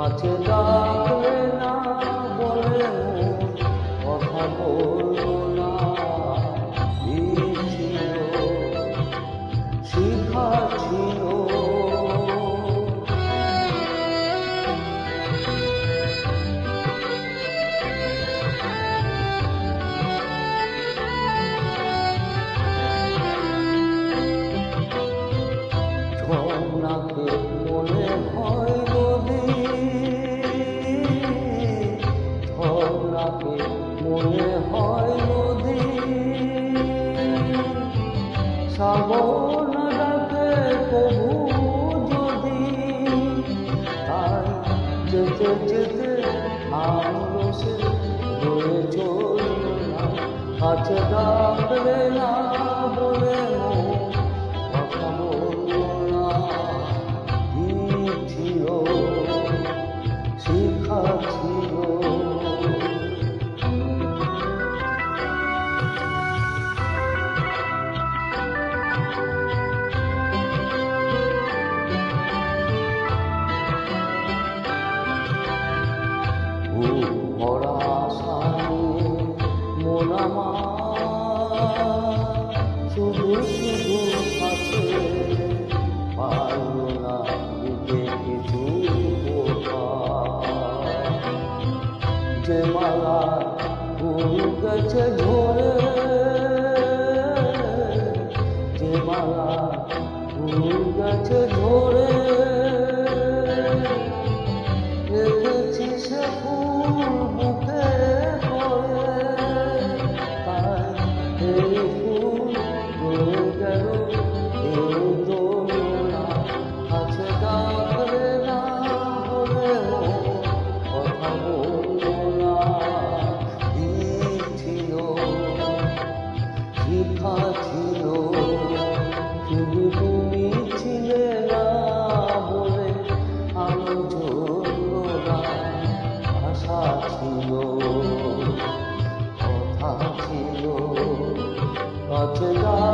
মাঝে ডাকে না বলে কথা বল শ্রাবণ ডাকে কবু যদি তাই যেতে যেতে আমলো সে বয়ে চললাম কাছে ডাকলে না। মন আমার শুধু শুধু কাছে পারল না দিতে কিছু যে মালা ফুল গেছে ঝরে, যে মালা ফুল গেছে ঝরে, রেখেছি সে ফুল কাছে ডাকলে না